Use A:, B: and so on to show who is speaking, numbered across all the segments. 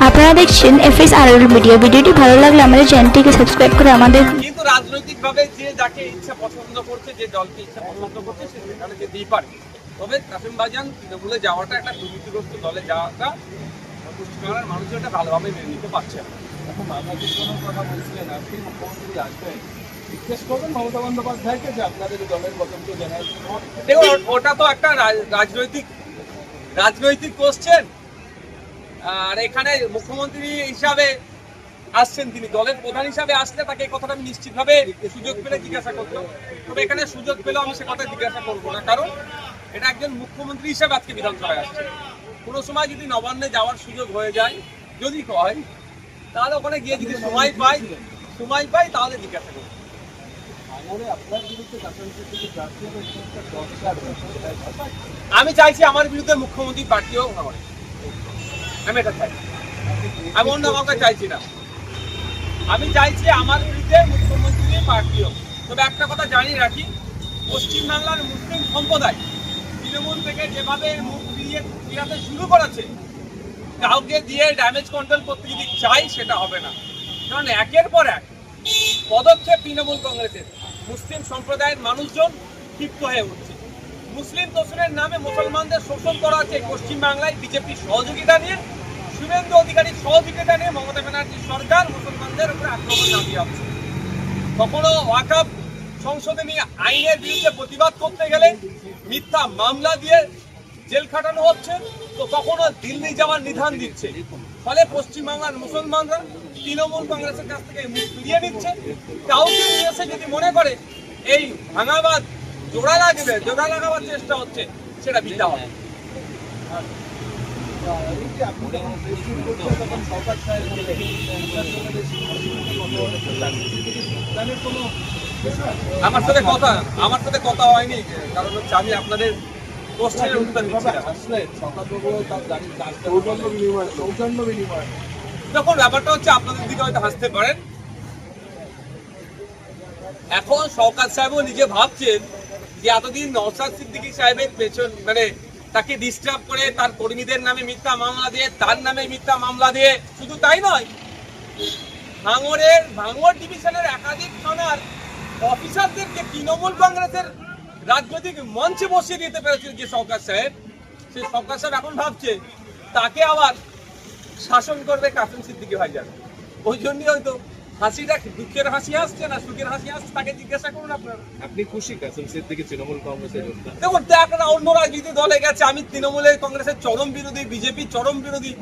A: আপনারা দেখছেন এফএস আর ভিডিও ভিডিওটি ভালো লাগলে আমাদের চ্যানেলটিকে সাবস্ক্রাইব করে আমাদের
B: কিন্তু রাজনৈতিক ভাবে যে যাকে ইচ্ছা পছন্দ করছে, যে দলকে ইচ্ছা পছন্দ করছে, সে সেখানে যেতেই পারে। তবে কাসিম বাজান তৃণমূলে যাওয়াটা একটা দুর্নীতিগ্রস্ত দলে যাওয়াটা পশ্চিমবাংলার মানুষ এটা ভালোভাবে মেনে নিতে পারছে না।
C: এখন বাংলাদেশ কথা বলছিলেন আপনি মুখ্যমন্ত্রী আসবেন
B: ওটা তো একটা রাজ- রাজনৈতিক রাজনৈতিক কোশ্চেন আর এখানে মুখ্যমন্ত্রী হিসাবে আসছেন তিনি, দলের প্রধান হিসাবে আসলে তাকে এই কথাটা আমি নিশ্চিতভাবে সুযোগ পেলে জিজ্ঞাসা করতাম। তবে এখানে সুযোগ পেলেও আমি সে কথা জিজ্ঞাসা করব না, কারণ এটা একজন মুখ্যমন্ত্রী হিসাবে আজকে বিধানসভায় আসছে। কোনো সময় যদি নবান্নে যাওয়ার সুযোগ হয়ে যায়, যদি হয়, তাহলে ওখানে গিয়ে যদি সময় পাই সময় পাই, তাহলে জিজ্ঞাসা করব।
C: হবে।
B: আমি চাইছি আমার বিরুদ্ধে মুখ্যমন্ত্রী পার্টিও হয় আমি এটা চাই। আমি অন্য কাউকে চাইছি না। আমি চাইছি আমার বিরুদ্ধে মুখ্যমন্ত্রী পার্টিও তবে একটা কথা জানিয়ে রাখি, পশ্চিমবাংলার মুসলিম সম্প্রদায় তৃণমূল থেকে যেভাবে মুখ ফিরিয়ে ফিরাতে শুরু করেছে, কাউকে দিয়ে ড্যামেজ কন্ট্রোল করতে যদি চাই, সেটা হবে না। কারণ একের পর এক পদক্ষেপ তৃণমূল কংগ্রেসের। মুসলিম সম্প্রদায়ের মানুষজন ক্ষিপ্ত হয়ে উঠছে। মুসলিম তোষণের নামে মুসলমানদের শোষণ করা হচ্ছে। পশ্চিমবাংলায় বিজেপির সহযোগিতা নিয়ে, শুভেন্দু অধিকারীর সহযোগিতা নিয়ে মমতা ব্যানার্জির সরকার মুসলমানদের উপরে আক্রমণ চালিয়ে যাচ্ছে কখনো ওয়াকাব সংশোধনী আইনের বিরুদ্ধে প্রতিবাদ করতে গেলে মিথ্যা মামলা দিয়ে জেল খাটানো হচ্ছে, তো কখনো দিল্লি যাওয়ার নিধান দিচ্ছে। ফলে পশ্চিমবাংলার মুসলমানরা তৃণমূল কংগ্রেসের কাছ থেকে মুখ ফিরিয়ে নিচ্ছে। নিয়ে এসে যদি মনে করে এই ভাঙাবাদ জোড়া লাগবে, জোড়া লাগাবার চেষ্টা হচ্ছে, সেটা বিদ্যা হবে? আমার সাথে কথা, আমার সাথে কথা হয়নি, কারণ হচ্ছে আমি আপনাদের
C: বিনিময়
B: দেখুন, ব্যাপারটা হচ্ছে আপনাদের দিকে হয়তো হাসতে পারেন এখন সরকার সাহেবও নিজে ভাবছেন যে এতদিন নওসাদ সিদ্দিকী সাহেবের পেছন মানে তাকে ডিস্টার্ব করে তার কর্মীদের নামে মিথ্যা মামলা দিয়ে, তার নামে মিথ্যা মামলা দিয়ে, শুধু তাই নয়, ভাঙড়ের, ভাঙড় ডিভিশনের একাধিক থানার অফিসারদেরকে তৃণমূল কংগ্রেসের রাজনৈতিক মঞ্চে বসিয়ে দিতে পেরেছিল যে সরকার সাহেব। সেই সরকার সাহেব এখন ভাবছে, তাকে আবার শাসন করবে কাসিম সিদ্দিকী ভাইজান। ওই জন্যই হয়তো হাসিটা দুঃখের হাসি আসছে না সুখের হাসি আসছে তাকে জিজ্ঞাসা করুন আপনারা।
D: আপনি খুশি কাসিম সিদ্দিকী তৃণমূল কংগ্রেসের
B: দেখুন আপনারা অন্য রাজনীতি দলে গেছে আমি তৃণমূলের কংগ্রেসের চরম বিরোধী বিজেপি চরম বিরোধী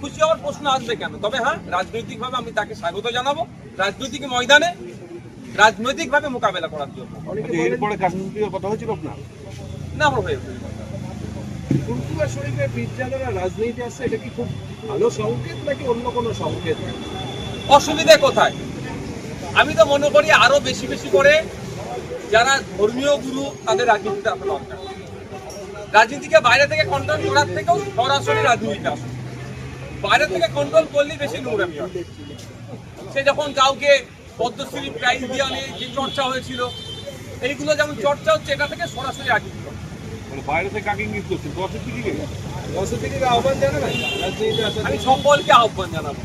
B: খুশি হওয়ার প্রশ্ন আসবে কেন? তবে হ্যাঁ রাজনৈতিকভাবে আমি তাকে স্বাগত জানাব। রাজনৈতিক ময়দানে রাজনৈতিকভাবে মোকাবেলা করার জন্য।
D: আচ্ছা, এরপরে কাশ্মীর কথা হয়েছিল আপনার?
B: না আমার হয়ে
C: শরীফের বিদ্যালয়ের রাজনীতি আসছে এটা কি খুব ভালো সংকেত নাকি অন্য কোনো সংকেত?
B: অসুবিধে কোথায়? আমি তো মনে করি আরও বেশি বেশি করে যারা ধর্মীয় গুরু তাদের রাজনীতিতে আসা দরকার। রাজনীতিকে বাইরে থেকে কন্ট্রোল করার থেকেও সরাসরি রাজনীতিতে আসে। বাইরে থেকে কন্ট্রোল করলেই বেশি নোংরামি হয়। সে যখন কাউকে পদ্মশ্রী প্রাইজ দিয়ে নিয়ে যে চর্চা হয়েছিল এইগুলো যেমন চর্চা হচ্ছে এটা থেকে সরাসরি রাজনীতি
D: বাইরে থেকে কাকে ইঙ্গিত করছেন? দশের দিকে
C: দশ থেকে আহ্বান জানাবেন?
B: আমি সকলকে আহ্বান জানাব।